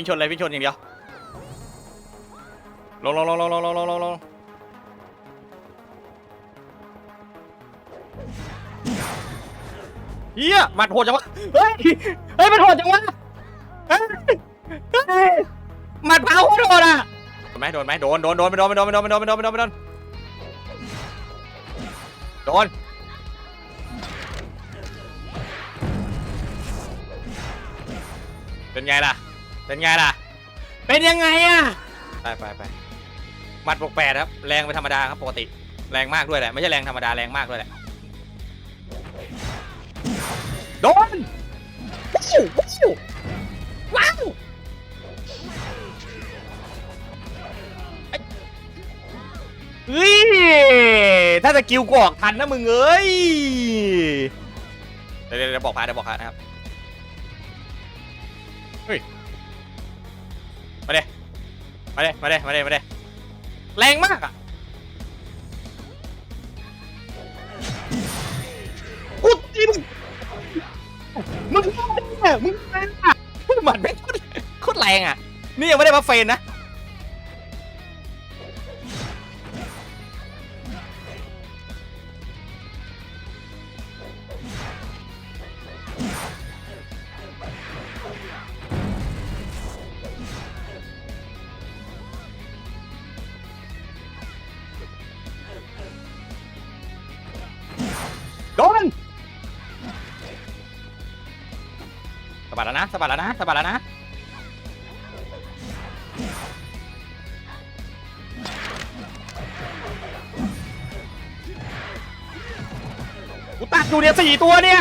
วิ่งชนเลยวิ่งชนอย่างเดียวลงลงลงลงลงลงลงลงลงเฮียหมัดโหดจังวะเฮ้ยเฮ้ยมันโหดจังวะเฮ้ยเฮ้ยหมัดเผาโคตรโหดอะโดนไหมโดนไหมโดนโดนโดนไม่โดนไม่โดนไม่โดนไม่โดนไม่โดนไม่โดนไม่โดนโดนเป็นไงล่ะ เป็นไงล่ะ เป็นยังไงอะไปไปไปหมัดบวกแปดครับ แรงเป็นธรรมดาครับปกติ แรงมากด้วยแหละ ไม่ใช่แรงธรรมดาแรงมากด้วยแหละ โดนว้าวว้าวว้าวเฮ้ย ถ้าสกิลกูออกทันนะมึงเอ้ย เดี๋ยวเดี๋ยวเดี๋ยวบอกพาเดี๋ยวบอกพานะครับ มาเด้มาเด้มาเด้มาเด้มาเด้แรงมากอะกูจินมึงเนี่ยมึงแรงอะหมัดแม่งโคตรโคตรแรงอะ นี่ยังไม่ได้มาเฟนนะ บัดแล้วนะสะบัดแล้วนะสะบัดแล้วนะกูตัดอยู่เนี่ยสี่ตัวเนี่ย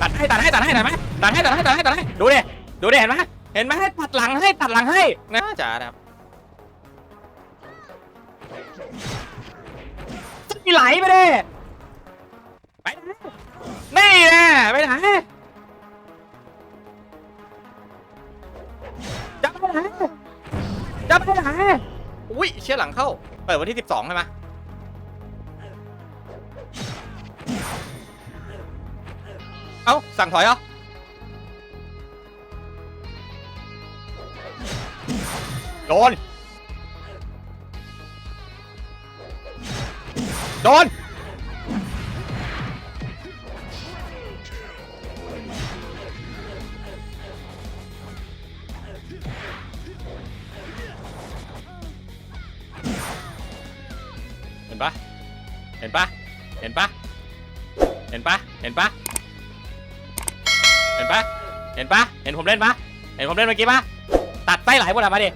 ตัดให้ตัดให้ตัดให้ตัดไหมตัดให้ตัดให้ตัดให้ตัดให้ดูดิดูดิเห็นไหมเห็นไหมตัดหลังให้ตัดหลังให้นะจ๋านะครับมีไหลไปดิไป เชี่ยหลังเข้า เปิดวันที่ 12 ใช่ไหมเอ้า สั่งถอยเหรอโดน โดน ห็นปะเห็นปะเห็นปะเห็นปะเห็นปะเห็นปะเห็นปะเห็นผมเล่นปะเห็นผมเล่นเมื่อกี้ปะตัดไส้ไหลหมดอะมาดิ